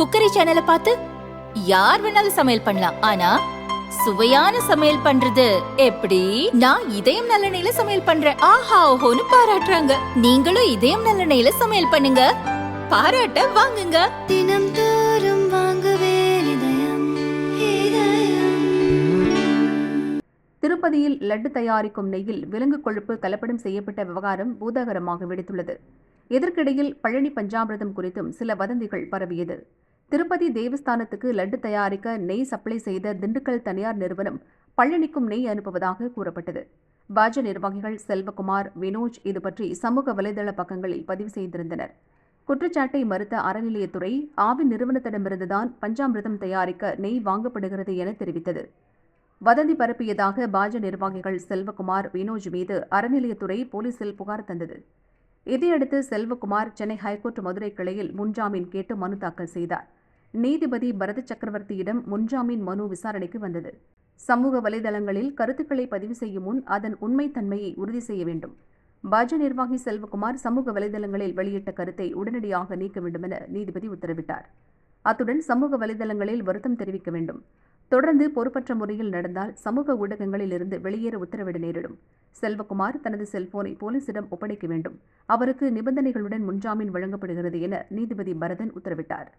Cookery சேனலை பார்த்து யார் வேணாலும் சமையல் பண்ணலாம். ஆனா சுவையான சமையல் பண்றது எப்படி? நான் இதயம் நல்லெண்ணெயில சமையல் பண்றேன். ஆஹா ஓஹோன்னு பாராட்டுறாங்க. நீங்களும் இதயம் நல்லெண்ணெயில சமையல் பண்ணுங்க. பாராட்ட வாங்குங்க. தினம் தோறும் வாங்குவே இதயம் இதயம். திருப்பதியில் லட்டு தயாரிக்கும் நெய்யில் விலங்கு கொழுப்பு கலப்படம் செய்யப்பட்ட விவகாரம் பூதாகரமாக வெடித்துள்ளது. இதற்கிடையில் பழனி பஞ்சாமிர்தம் குறித்தும் சில வதந்திகள் பரவியது. திருப்பதி தேவஸ்தானத்துக்கு லட்டு தயாரிக்க நெய் சப்ளை செய்த திண்டுக்கல் தனியார் நிறுவனம் பழனிக்கும் நெய் அனுப்புவதாக கூறப்பட்டது. பாஜ நிர்வாகிகள் செல்வகுமார் வினோஜ் இதுபற்றி சமூக வலைதள பக்கங்களில் பதிவு செய்திருந்தனர். குற்றச்சாட்டை மறுத்த அறநிலையத்துறை ஆவி நிறுவனத்திடமிருந்துதான் பஞ்சாமிர்தம் தயாரிக்க நெய் வாங்கப்படுகிறது என தெரிவித்தது. வதந்தி பரப்பியதாக பாஜ நிர்வாகிகள் செல்வகுமார் வினோஜ் மீது அறநிலையத்துறை போலீசில் புகார் தந்தது. இதையடுத்து செல்வகுமார் சென்னை ஹைகோர்ட் மதுரை கிளையில் முன்ஜாமீன் கேட்டு மனு தாக்கல் செய்தார். நீதிபதி பரத சக்கரவர்த்தியிடம் முன்ஜாமீன் மனு விசாரணைக்கு வந்தது. சமூக வலைதளங்களில் கருத்துக்களை பதிவு செய்யும் முன் அதன் உண்மைத்தன்மையை உறுதி செய்ய வேண்டும். பாஜ நிர்வாகி செல்வகுமார் சமூக வலைதளங்களில் வெளியிட்ட கருத்தை உடனடியாக நீக்க வேண்டும் என நீதிபதி உத்தரவிட்டார். அத்துடன் சமூக வலைதளங்களில் வருத்தம் தெரிவிக்க வேண்டும். தொடர்ந்து பொறுப்பற்ற முறையில் நடந்தால் சமூக ஊடகங்களில் இருந்து வெளியேற உத்தரவிட நேரிடும். செல்வகுமார் தனது செல்போனை போலீசிடம் ஒப்படைக்க வேண்டும். அவருக்கு நிபந்தனைகளுடன் முன்ஜாமீன் வழங்கப்படுகிறது என நீதிபதி பரதன் உத்தரவிட்டார்.